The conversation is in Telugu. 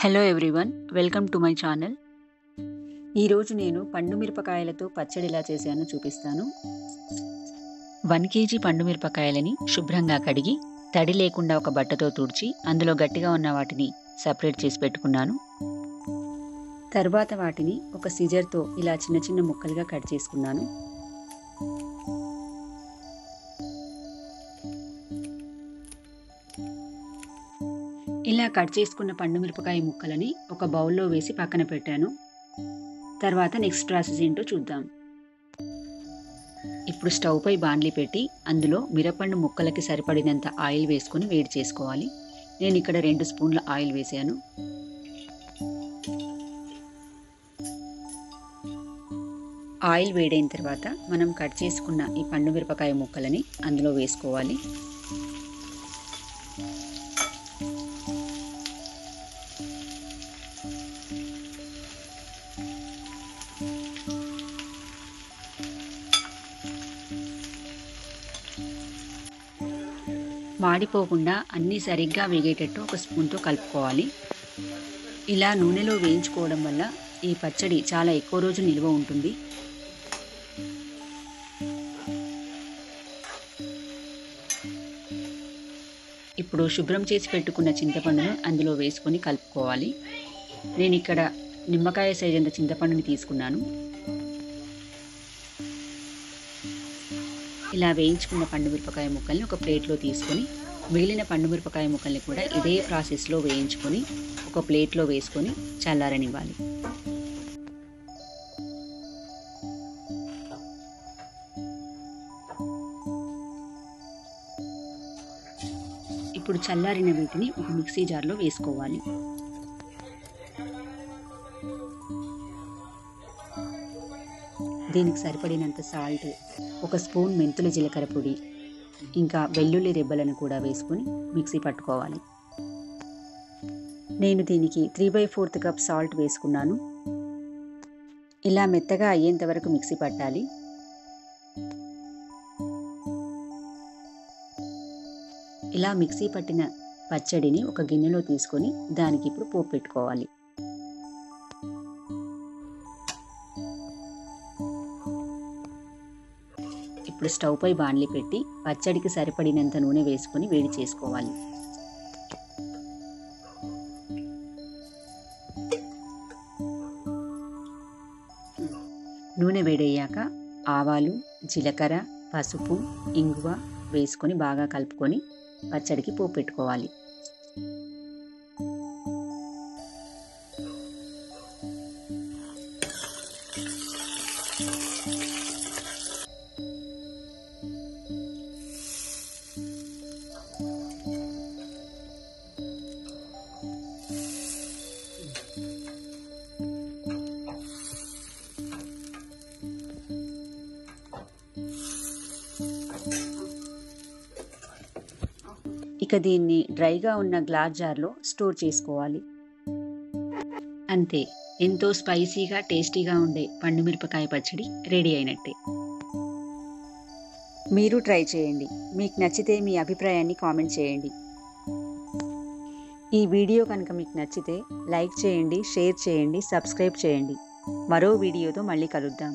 Hello everyone welcome to my channel ఈరోజు నేను పండు మిరపకాయలతో పచ్చడి ఎలా చేశానో చూపిస్తాను. వన్ కేజీ పండు మిరపకాయలని శుభ్రంగా కడిగి తడి లేకుండా ఒక బట్టతో తుడిచి అందులో గట్టిగా ఉన్న వాటిని సపరేట్ చేసి పెట్టుకున్నాను. తర్వాత వాటిని ఒక సిజర్తో ఇలా చిన్న చిన్న ముక్కలుగా కట్ చేసుకున్నాను. ఇలా కట్ చేసుకున్న పండు మిరపకాయ ముక్కలని ఒక బౌల్లో వేసి పక్కన పెట్టాను. తర్వాత నెక్స్ట్ ప్రాసెస్ ఏంటో చూద్దాం. ఇప్పుడు స్టవ్ పై బాండ్లీ పెట్టి అందులో మిరపండు ముక్కలకి సరిపడినంత ఆయిల్ వేసుకొని వేడి చేసుకోవాలి. నేను ఇక్కడ రెండు స్పూన్ల ఆయిల్ వేసాను. ఆయిల్ వేడైన తర్వాత మనం కట్ చేసుకున్న ఈ పండు మిరపకాయ ముక్కలని అందులో వేసుకోవాలి. మాడిపోకుండా అన్నీ సరిగ్గా వేగేటట్టు ఒక స్పూన్తో కలుపుకోవాలి. ఇలా నూనెలో వేయించుకోవడం వల్ల ఈ పచ్చడి చాలా ఎక్కువ రోజు నిల్వ ఉంటుంది. ఇప్పుడు శుభ్రం చేసి పెట్టుకున్న చింతపండును అందులో వేసుకొని కలుపుకోవాలి. నేను ఇక్కడ నిమ్మకాయ సైజ్ అంత చింతపండుని తీసుకున్నాను. ఇలా వేయించుకున్న పండు మిరపకాయ ముక్కల్ని ఒక ప్లేట్లో తీసుకొని మిగిలిన పండు మిరపకాయ ముక్కల్ని కూడా ఇదే ప్రాసెస్లో వేయించుకొని ఒక ప్లేట్లో వేసుకొని చల్లారనివ్వాలి. ఇప్పుడు చల్లారిన వీటిని ఒక మిక్సీ జార్లో వేసుకోవాలి. దీనికి సరిపడినంత సాల్ట్ ఒక స్పూన్ మెంతుల జీలకర్ర పొడి ఇంకా వెల్లుల్లి రెబ్బలను కూడా వేసుకొని మిక్సీ పట్టుకోవాలి. నేను దీనికి three by fourth cup salt వేసుకున్నాను. ఇలా మెత్తగా అయ్యేంత వరకు మిక్సీ పట్టాలి. ఇలా మిక్సీ పట్టిన పచ్చడిని ఒక గిన్నెలో తీసుకొని దానికి ఇప్పుడు పోపు పెట్టుకోవాలి. ఇప్పుడు స్టవ్పై బాణలి పెట్టి పచ్చడికి సరిపడినంత నూనె వేసుకొని వేడి చేసుకోవాలి. నూనె వేడయ్యాక ఆవాలు జీలకర్ర పసుపు ఇంగువ వేసుకొని బాగా కలుపుకొని పచ్చడికి పోపు పెట్టుకోవాలి ఇక దీన్ని డ్రైగా ఉన్న గ్లాస్ జార్లో స్టోర్ చేసుకోవాలి. అంతే ఎంతో స్పైసీగా టేస్టీగా ఉండే పండు మిరపకాయ పచ్చడి రెడీ అయినట్టే. మీరు ట్రై చేయండి. మీకు నచ్చితే మీ అభిప్రాయాన్ని కామెంట్ చేయండి. ఈ వీడియో కనుక మీకు నచ్చితే లైక్ చేయండి షేర్ చేయండి సబ్స్క్రైబ్ చేయండి. మరో వీడియోతో మళ్ళీ కలుద్దాం.